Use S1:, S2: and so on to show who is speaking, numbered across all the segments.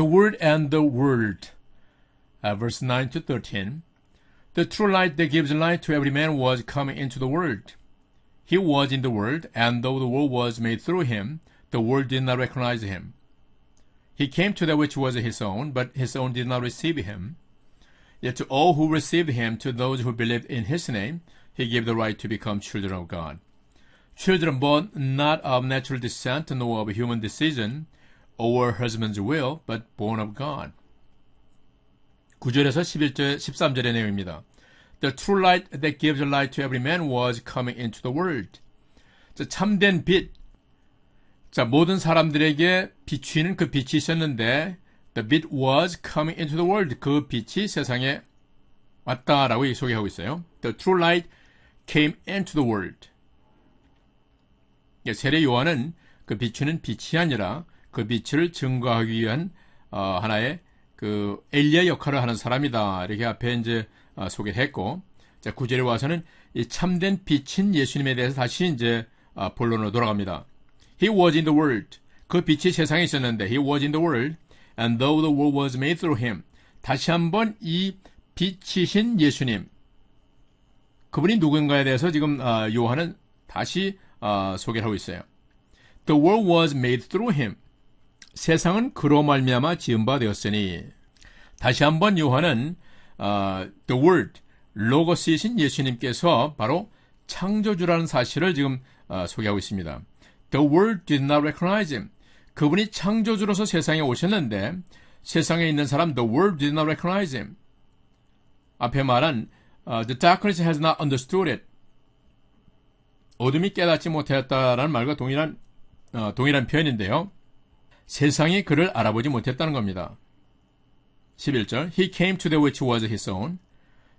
S1: The Word and the World. Uh, verse 9 to 13. The true light that gives light to every man was coming into the world. He was in the world, and though the world was made through him, the world did not recognize him. He came to that which was his own, but his own did not receive him. Yet to all who received him, to those who believed in his name, he gave the right to become children of God. Children born not of natural descent, nor of human decision, or husband's will, but born of God. 9절에서 11절, 13절의 내용입니다. The true light that gives light to every man was coming into the world. 자, 참된 빛. 자, 모든 사람들에게 비추는 그 빛이 있었는데, the 빛 was coming into the world. 그 빛이 세상에 왔다라고 소개하고 있어요. The true light came into the world. 세례 요한은 그 비추는 빛이 아니라 그 빛을 증거하기 위한 어, 하나의 그 엘리야 역할을 하는 사람이다. 이렇게 앞에 이제 어, 소개했고, 자 구절에 와서는 이 참된 빛인 예수님에 대해서 다시 이제 어, 본론으로 돌아갑니다. He was in the world. 그 빛이 세상에 있었는데, He was in the world, and though the world was made through Him. 다시 한번 이 빛이신 예수님, 그분이 누군가에 대해서 지금 어, 요한은 다시 어, 소개를 하고 있어요. The world was made through him. 세상은 그로 말미암아 지은 바 되었으니 다시 한번 요한은 어, the word 로고스이신 예수님께서 바로 창조주라는 사실을 지금 어, 소개하고 있습니다. The world did not recognize him. 그분이 창조주로서 세상에 오셨는데 세상에 있는 사람 the world did not recognize him. 앞에 말한 uh, the darkness has not understood it. 어둠이 깨닫지 못하였다라는 말과 동일한 어, 동일한 표현인데요. 세상이 그를 알아보지 못했다는 겁니다. 11절 He came to the which was his own.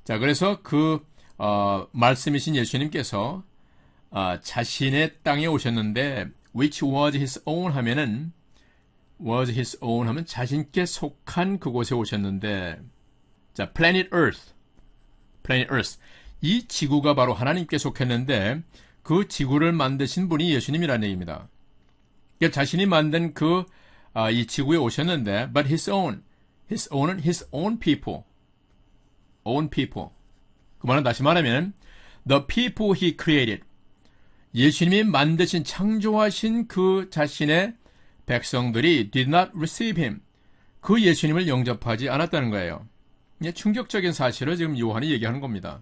S1: 자, 그래서 그 어, 말씀이신 예수님께서 어, 자신의 땅에 오셨는데 which was his own 하면은 was his own 하면 자신께 속한 그곳에 오셨는데 자, planet earth. planet earth. 이 지구가 바로 하나님께 속했는데 그 지구를 만드신 분이 예수님이라는 얘기입니다. 그러니까 자신이 만든 그, 아, 이 지구에 오셨는데, but his own, his own은 his own people, own people. 그 말은 다시 말하면, the people he created. 예수님이 만드신, 창조하신 그 자신의 백성들이 did not receive him. 그 예수님을 영접하지 않았다는 거예요. 충격적인 사실을 지금 요한이 얘기하는 겁니다.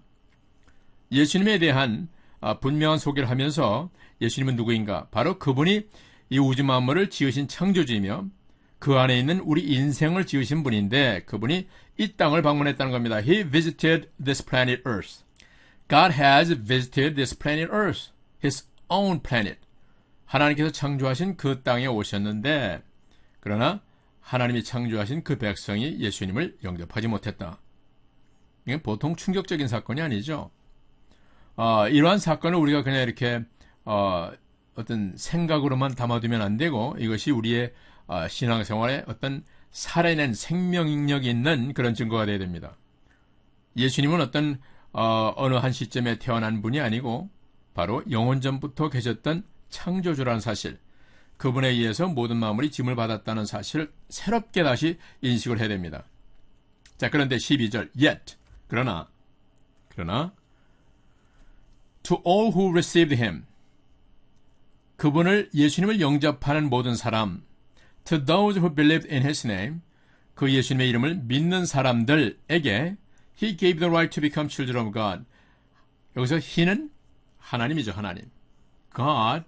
S1: 예수님에 대한 분명한 소개를 하면서 예수님은 누구인가? 바로 그분이 이 우주 만물을 지으신 창조주이며 그 안에 있는 우리 인생을 지으신 분인데 그분이 이 땅을 방문했다는 겁니다. He visited this planet Earth. God has visited this planet Earth. His own planet. 하나님께서 창조하신 그 땅에 오셨는데 그러나 하나님이 창조하신 그 백성이 예수님을 영접하지 못했다. 이게 보통 충격적인 사건이 아니죠. 어, 이러한 사건을 우리가 그냥 이렇게 어, 어떤 생각으로만 담아두면 안 되고 이것이 우리의 어, 신앙생활에 어떤 살아낸 생명력이 있는 그런 증거가 되어야 됩니다. 예수님은 어떤 어, 어느 한 시점에 태어난 분이 아니고 바로 영원 전부터 계셨던 창조주라는 사실, 그분에 의해서 모든 마음이 짐을 받았다는 사실을 새롭게 다시 인식을 해야 됩니다. 자, 그런데 12절, yet, 그러나, 그러나, to all who received him, 그분을 예수님을 영접하는 모든 사람, to those who believed in his name, 그 예수님의 이름을 믿는 사람들에게 he gave the right to become children of God. 여기서 he는 하나님이죠, 하나님. God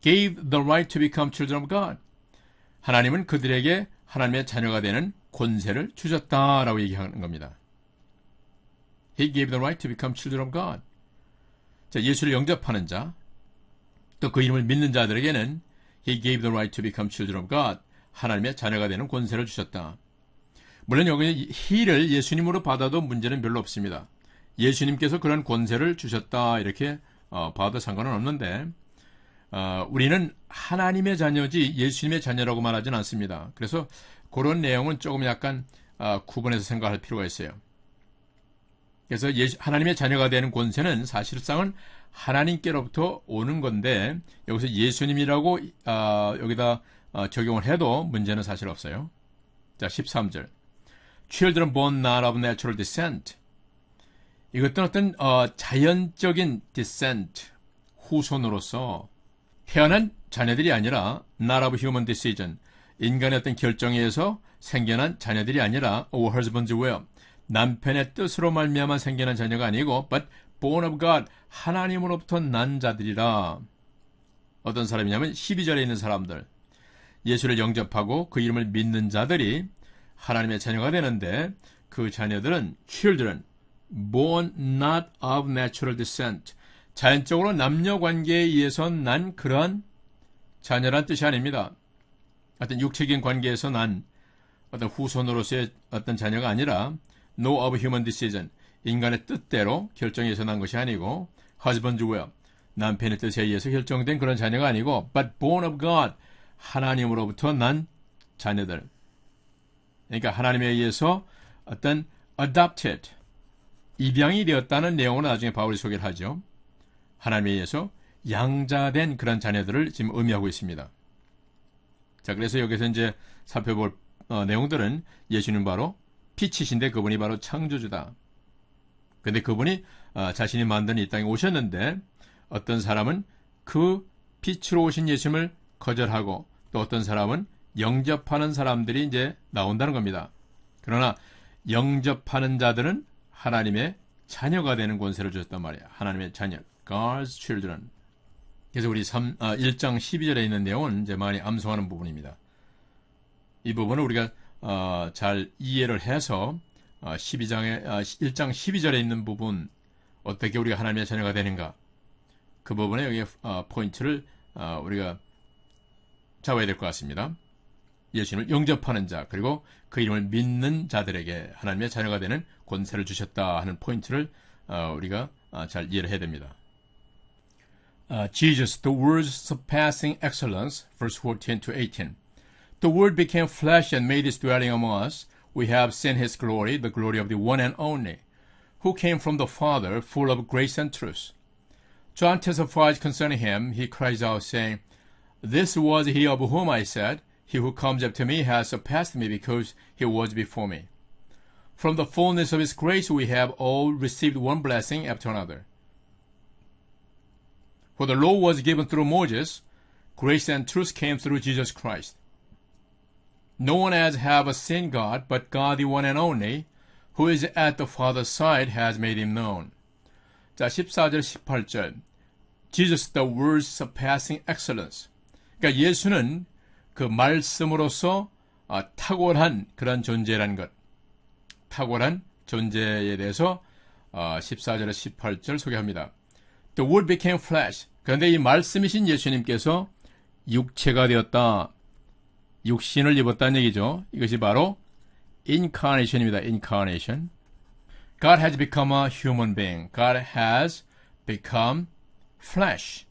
S1: gave the right to become children of God. 하나님은 그들에게 하나님의 자녀가 되는 권세를 주셨다라고 얘기하는 겁니다. He gave the right to become children of God. 자, 예수를 영접하는 자, 또 그 이름을 믿는 자들에게는 He gave the right to become children of God. 하나님의 자녀가 되는 권세를 주셨다. 물론 여기 He를 예수님으로 받아도 문제는 별로 없습니다. 예수님께서 그런 권세를 주셨다 이렇게 어, 봐도 상관은 없는데 어, 우리는 하나님의 자녀지 예수님의 자녀라고 말하지는 않습니다. 그래서 그런 내용은 조금 약간 어, 구분해서 생각할 필요가 있어요. 그래서 하나님의 자녀가 되는 권세는 사실상은 하나님께로부터 오는 건데 여기서 예수님이라고 어, 여기다 어, 적용을 해도 문제는 사실 없어요. 자, 13절. Children born not of natural descent. 이것도 어떤 어, 자연적인 descent, 후손으로서 태어난 자녀들이 아니라 not of human decision, 인간의 어떤 결정에 의해서 생겨난 자녀들이 아니라 or husband's will, 남편의 뜻으로 말미암아 생겨난 자녀가 아니고 but born of God, 하나님으로부터 난 자들이라. 어떤 사람이냐면 12절에 있는 사람들. 예수를 영접하고 그 이름을 믿는 자들이 하나님의 자녀가 되는데 그 자녀들은 children born not of natural descent 자연적으로 남녀 관계에 의해서 난 그러한 자녀란 뜻이 아닙니다. 어떤 육체적인 관계에서 난 어떤 후손으로서의 어떤 자녀가 아니라 no of human decision 인간의 뜻대로 결정해서 난 것이 아니고 husband's will 남편의 뜻에 의해서 결정된 그런 자녀가 아니고 but born of God 하나님으로부터 난 자녀들 그러니까 하나님에 의해서 어떤 adopted 입양이 되었다는 내용을 나중에 바울이 소개를 하죠. 하나님에 의해서 양자된 그런 자녀들을 지금 의미하고 있습니다. 자, 그래서 여기서 이제 살펴볼 어, 내용들은 예수는 바로 빛이신데 그분이 바로 창조주다. 근데 그분이 어, 자신이 만든 이 땅에 오셨는데 어떤 사람은 그 빛으로 오신 예수님을 거절하고 또 어떤 사람은 영접하는 사람들이 이제 나온다는 겁니다. 그러나 영접하는 자들은 하나님의 자녀가 되는 권세를 주셨단 말이에요. 하나님의 자녀, God's children. 그래서 우리 3, 아, 1장 12절에 있는 내용은 이제 많이 암송하는 부분입니다. 이 부분을 우리가 어, 잘 이해를 해서 어, 12장에 어, 1장 12절에 있는 부분 어떻게 우리가 하나님의 자녀가 되는가 그 부분에 여기 어, 포인트를 어, 우리가 잡아야 될 것 같습니다. 예수님을 영접하는 자 그리고 그 이름을 믿는 자들에게 하나님의 자녀가 되는 권세를 주셨다 하는 포인트를 어, 우리가 어, 잘 이해를 해야 됩니다. Uh, Jesus, the word's surpassing excellence, verse 14 to 18. The Word became flesh and made his dwelling among us. We have seen his glory, the glory of the one and only, who came from the Father, full of grace and truth. John testifies concerning him. He cries out, saying, This was he of whom I said, He who comes after me has surpassed me because he was before me. From the fullness of his grace we have all received one blessing after another. For the law was given through Moses, grace and truth came through Jesus Christ. No one has ever seen God, but God the one and only, who is at the Father's side, has made him known. 자, 14절, 18절. Jesus, the word's surpassing excellence. 그러니까 예수는 그 말씀으로서 아, 탁월한 그런 존재라는 것. 탁월한 존재에 대해서 어, 14절에 18절 소개합니다. The word became flesh. 그런데 이 말씀이신 예수님께서 육체가 되었다. 육신을 입었다는 얘기죠. 이것이 바로 incarnation입니다. incarnation. God has become a human being. God has become flesh.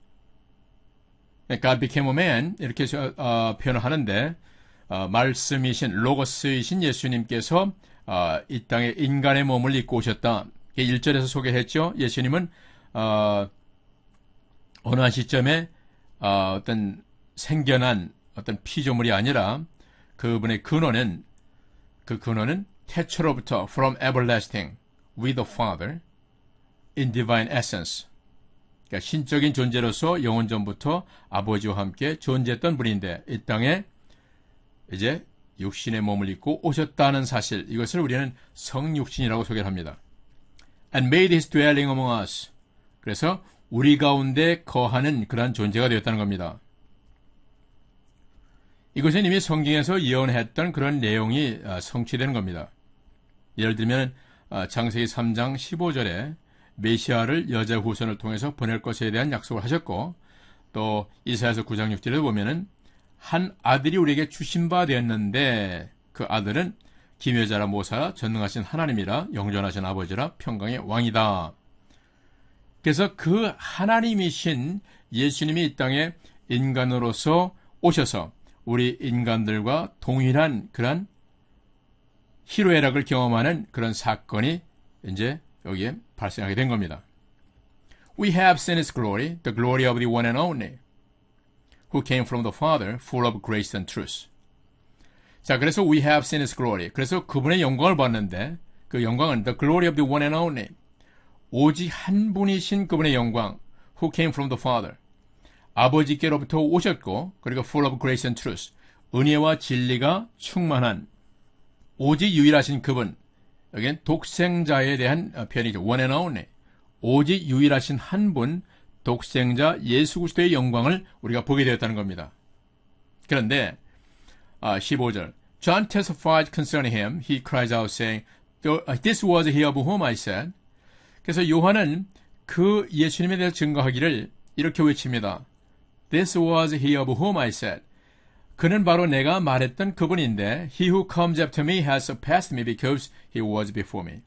S1: God became a man 이렇게 어, 표현을 하는데 어, 말씀이신 로고스이신 예수님께서 어, 이 땅에 인간의 몸을 입고 오셨다. 1절에서 소개했죠. 예수님은 어, 어느 한 시점에 어, 어떤 생겨난 어떤 피조물이 아니라 그분의 근원은 그 근원은 태초로부터 from everlasting with the Father in divine essence 그러니까 신적인 존재로서 영원 전부터 아버지와 함께 존재했던 분인데 이 땅에 이제 육신의 몸을 입고 오셨다는 사실 이것을 우리는 성육신이라고 소개를 합니다. And made his dwelling among us. 그래서 우리 가운데 거하는 그러한 존재가 되었다는 겁니다. 이것은 이미 성경에서 예언했던 그런 내용이 성취되는 겁니다. 예를 들면 장세기 3장 15절에 메시아를 여자 후손을 통해서 보낼 것에 대한 약속을 하셨고 또 이사야서 9장 6절에 보면은 한 아들이 우리에게 주신 바 되었는데 그 아들은 기묘자라 모사 전능하신 하나님이라 영존하신 아버지라 평강의 왕이다. 그래서 그 하나님이신 예수님이 이 땅에 인간으로서 오셔서 우리 인간들과 동일한 그런 희로애락을 경험하는 그런 사건이 이제 여기에 발생하게 된 겁니다. We have seen his glory, the glory of the one and only, who came from the Father, full of grace and truth. 자, 그래서 we have seen his glory. 그래서 그분의 영광을 봤는데 그 영광은 the glory of the one and only. 오직 한 분이신 그분의 영광 who came from the Father. 아버지께로부터 오셨고 그리고 full of grace and truth. 은혜와 진리가 충만한 오직 유일하신 그분. 여기는 독생자에 대한 표현이죠. and only. 오직 유일하신 한 분, 독생자 예수 그리스도의 영광을 우리가 보게 되었다는 겁니다. 그런데 15절 John testified concerning him. He cries out saying, This was he of whom I said. 그래서 요한은 그 예수님에 대해서 증거하기를 이렇게 외칩니다. This was he of whom I said. 그는 바로 내가 말했던 그분인데 He who comes after me has surpassed me because he was before me.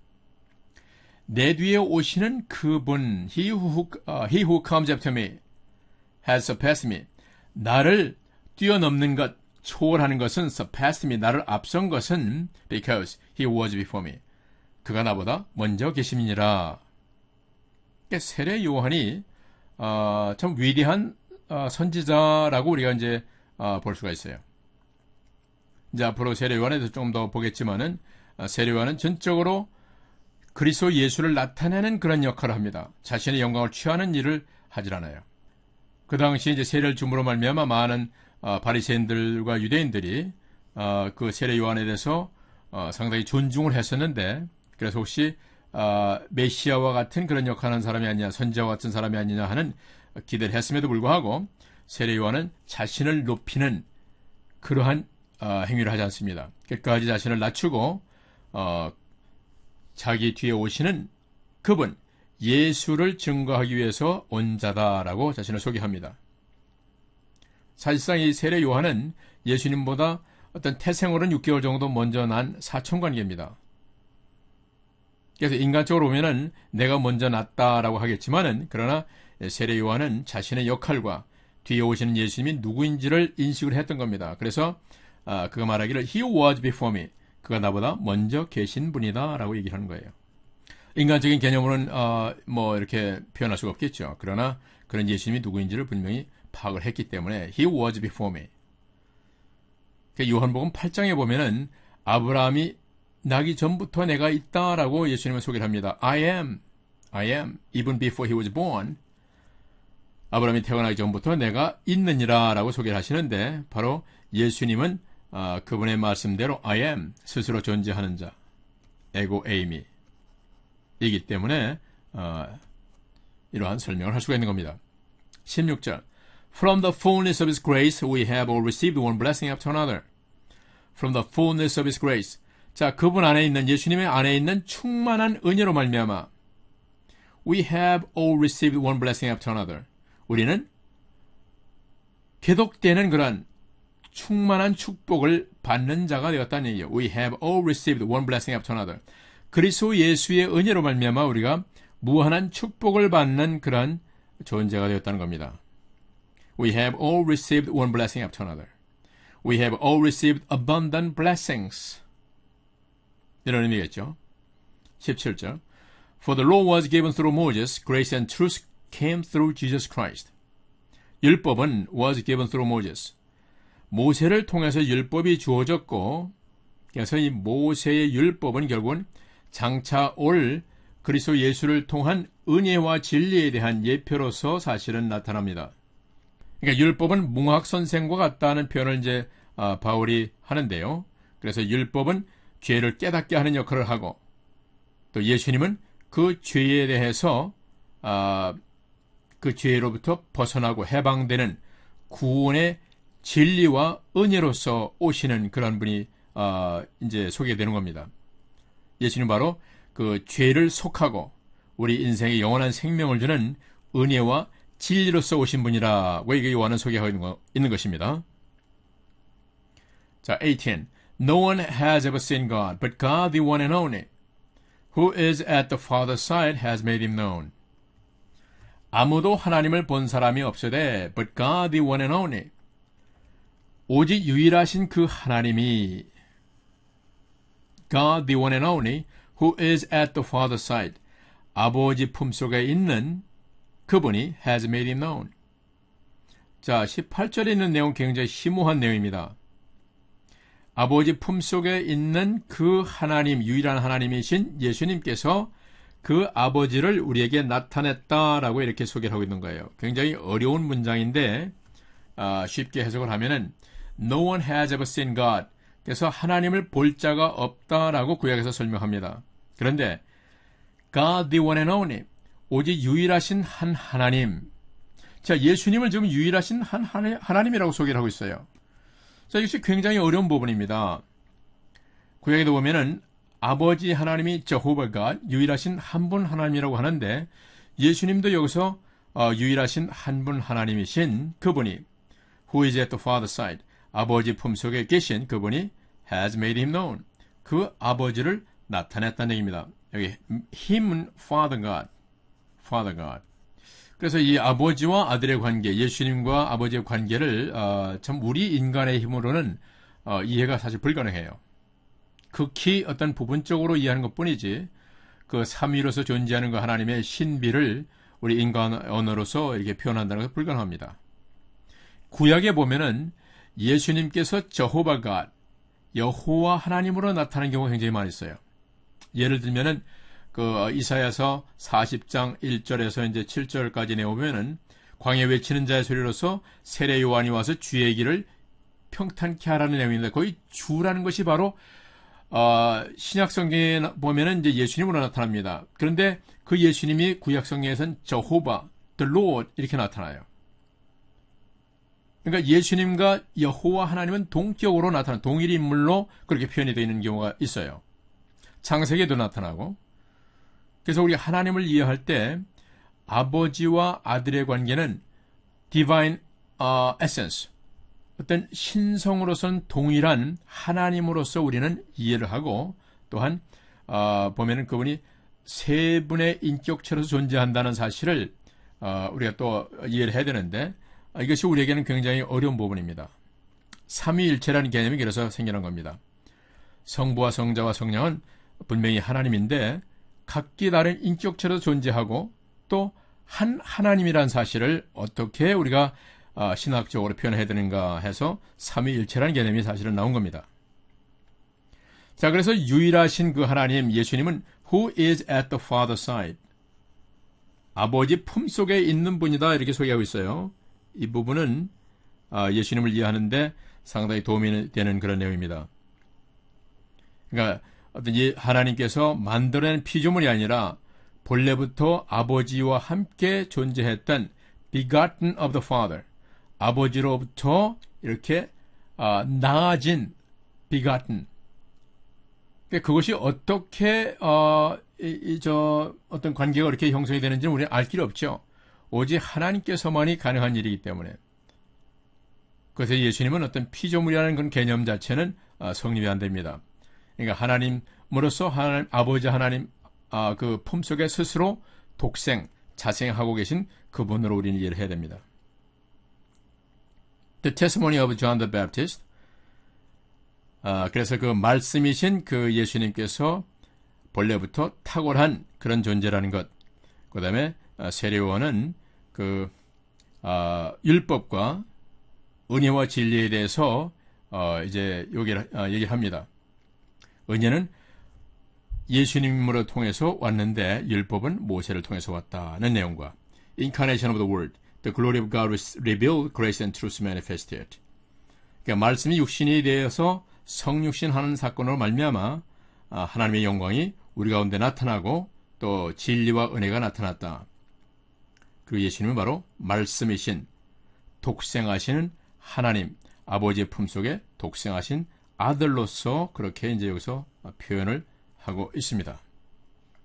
S1: 내 뒤에 오시는 그분 He who, uh, he who comes after me has surpassed me. 나를 뛰어넘는 것, 초월하는 것은 surpassed me. 나를 앞선 것은 because he was before me. 그가 나보다 먼저 계심이니라. 세례 요한이 어, 참 위대한 어, 선지자라고 우리가 이제 어, 볼 수가 있어요. 이제 앞으로 세례 요한에도 좀더 보겠지만은 어, 세례 요한은 전적으로 그리스도 예수를 나타내는 그런 역할을 합니다. 자신의 영광을 취하는 일을 하질 않아요. 그 당시 이제 세례를 줌으로 말미암아 많은 어, 바리새인들과 유대인들이 어, 그 세례 요한에 대해서 어, 상당히 존중을 했었는데 그래서 혹시 어, 메시아와 같은 그런 역할하는 사람이 아니냐, 선지자와 같은 사람이 아니냐 하는 기대를 했음에도 불구하고 세례 요한은 자신을 높이는 그러한 어, 행위를 하지 않습니다. 끝까지 자신을 낮추고 어, 자기 뒤에 오시는 그분 예수를 증거하기 위해서 온 자다라고 자신을 소개합니다. 사실상 이 세례 요한은 예수님보다 어떤 태생으로는 6개월 정도 먼저 난 사촌관계입니다. 그래서 인간적으로 보면은 내가 먼저 났다라고 하겠지만은 그러나 세례 요한은 자신의 역할과 뒤에 오시는 예수님이 누구인지를 인식을 했던 겁니다. 그래서 아, 그가 말하기를 He was before me. 그가 나보다 먼저 계신 분이다라고 얘기를 하는 거예요. 인간적인 개념으로는 어, 뭐 이렇게 표현할 수가 없겠죠. 그러나 그런 예수님이 누구인지를 분명히 파악을 했기 때문에 He was before me. 그 요한복음 8장에 보면은 아브라함이 나기 전부터 내가 있다라고 예수님을 소개를 합니다. I am, I am, even before he was born. 아브라함이 태어나기 전부터 내가 있느니라 라고 소개를 하시는데 바로 예수님은 어, 그분의 말씀대로 I am, 스스로 존재하는 자, 에고 에이미 이기 때문에 어, 이러한 설명을 할 수가 있는 겁니다. 16절 From the fullness of His grace we have all received one blessing after another. From the fullness of His grace 자, 그분 안에 있는 예수님의 안에 있는 충만한 은혜로 말미암아 we have all received one blessing after another. 우리는 계속되는 그런 충만한 축복을 받는 자가 되었다는 얘기예요. We have all received one blessing after another. 그리스도 예수의 은혜로 말미암아 우리가 무한한 축복을 받는 그런 존재가 되었다는 겁니다. We have all received one blessing after another. We have all received abundant blessings. 이런 의미겠죠. 17절. For the law was given through Moses, grace and truth came through Jesus Christ. 율법은 was given through Moses. 모세를 통해서 율법이 주어졌고, 그래서 이 모세의 율법은 결국은 장차 올 그리스도 예수를 통한 은혜와 진리에 대한 예표로서 사실은 나타납니다. 그러니까 율법은 뭉학 선생과 같다는 표현을 이제 아, 바울이 하는데요. 그래서 율법은 죄를 깨닫게 하는 역할을 하고 또 예수님은 그 죄에 대해서 아, 그 죄로부터 벗어나고 해방되는 구원의 진리와 은혜로서 오시는 그런 분이 아, 이제 소개되는 겁니다. 예수님 바로 그 죄를 속하고 우리 인생에 영원한 생명을 주는 은혜와 진리로서 오신 분이라고 이게 요한은 소개하고 있는 것입니다. 자, 18. No one has ever seen God, but God, the one and only, who is at the Father's side, has made him known. 아무도 하나님을 본 사람이 없으되, but God, the one and only, 오직 유일하신 그 하나님이, God, the one and only, who is at the Father's side, 아버지 품속에 있는 그분이 has made him known. 자, 18절에 있는 내용 굉장히 심오한 내용입니다. 아버지 품속에 있는 그 하나님, 유일한 하나님이신 예수님께서 그 아버지를 우리에게 나타냈다라고 이렇게 소개를 하고 있는 거예요. 굉장히 어려운 문장인데 아, 쉽게 해석을 하면은 No one has ever seen God. 그래서 하나님을 볼 자가 없다라고 구약에서 설명합니다. 그런데 God the one and only 오직 유일하신 한 하나님. 자, 예수님을 지금 유일하신 한 하나님이라고 소개를 하고 있어요. 자, 이것이 굉장히 어려운 부분입니다. 구약에도 보면은 아버지 하나님이 저호바가 유일하신 한 분 하나님이라고 하는데 예수님도 여기서 어, 유일하신 한 분 하나님이신 그분이 who is at the father's side 아버지 품속에 계신 그분이 has made him known 그 아버지를 나타냈다는 얘기입니다. 여기 him은 father God father God 그래서 이 아버지와 아들의 관계, 예수님과 아버지의 관계를 어, 참 우리 인간의 힘으로는 어, 이해가 사실 불가능해요. 극히 어떤 부분적으로 이해하는 것 뿐이지 그 삼위로서 존재하는 그 하나님의 신비를 우리 인간 언어로서 이렇게 표현한다는 것은 불가능합니다. 구약에 보면은 예수님께서 저호바가 여호와 하나님으로 나타나는 경우가 굉장히 많이 있어요. 예를 들면은 그 이사야서 40장 1절에서 이제 7절까지 내오면은 광해 외치는 자의 소리로서 세례 요한이 와서 주의 길을 평탄케 하라는 내용인데 거의 주라는 것이 바로 어, 신약 성경에 보면은 이제 예수님으로 나타납니다. 그런데 그 예수님이 구약 성경에선 저호바, the Lord 이렇게 나타나요. 그러니까 예수님과 여호와 하나님은 동격으로 나타나는 동일 인물로 그렇게 표현이 되어 있는 경우가 있어요. 창세기에도 나타나고. 그래서 우리 하나님을 이해할 때 아버지와 아들의 관계는 divine uh, essence, 어떤 신성으로선 동일한 하나님으로서 우리는 이해를 하고 또한 어, 보면은 그분이 세 분의 인격체로서 존재한다는 사실을 어, 우리가 또 이해를 해야 되는데 어, 이것이 우리에게는 굉장히 어려운 부분입니다. 삼위일체라는 개념이 그래서 생겨난 겁니다. 성부와 성자와 성령은 분명히 하나님인데 각기 다른 인격체로 존재하고 또 한 하나님이라는 사실을 어떻게 우리가 어, 신학적으로 표현해야 되는가 해서 삼위일체라는 개념이 사실은 나온 겁니다. 자, 그래서 유일하신 그 하나님 예수님은 who is at the father's side 아버지 품속에 있는 분이다 이렇게 소개하고 있어요. 이 부분은 어, 예수님을 이해하는데 상당히 도움이 되는 그런 내용입니다. 그러니까 어떤 하나님께서 만들어낸 피조물이 아니라 본래부터 아버지와 함께 존재했던 begotten of the Father 아버지로부터 이렇게 어, 나아진 비같은 그러니까 그것이 어떻게 어, 이, 이, 저 어떤 관계가 이렇게 형성이 되는지는 우리는 알 길이 없죠. 오직 하나님께서만이 가능한 일이기 때문에. 그래서 예수님은 어떤 피조물이라는 그런 개념 자체는 어, 성립이 안 됩니다. 그러니까 하나님으로서 하나님 아버지 하나님 아, 그 품속에 스스로 독생 자생하고 계신 그분으로 우리는 이해를 해야 됩니다. The Testimony of John the Baptist. 아, 그래서 그 말씀이신 그 예수님께서 본래부터 탁월한 그런 존재라는 것. 그 다음에 아, 세례원은 그 아, 율법과 은혜와 진리에 대해서 어, 이제 여기를 아, 얘기를 합니다. 은혜는 예수님으로 통해서 왔는데 율법은 모세를 통해서 왔다는 내용과 Incarnation of the Word The glory of God revealed, grace and truth manifested. 그러니까 말씀이 육신이 되어서 성육신하는 사건으로 말미암아 아, 하나님의 영광이 우리 가운데 나타나고 또 진리와 은혜가 나타났다. 그 예수님은 바로 말씀이신 독생하시는 하나님 아버지의 품속에 독생하신 아들로서 그렇게 이제 여기서 표현을 하고 있습니다.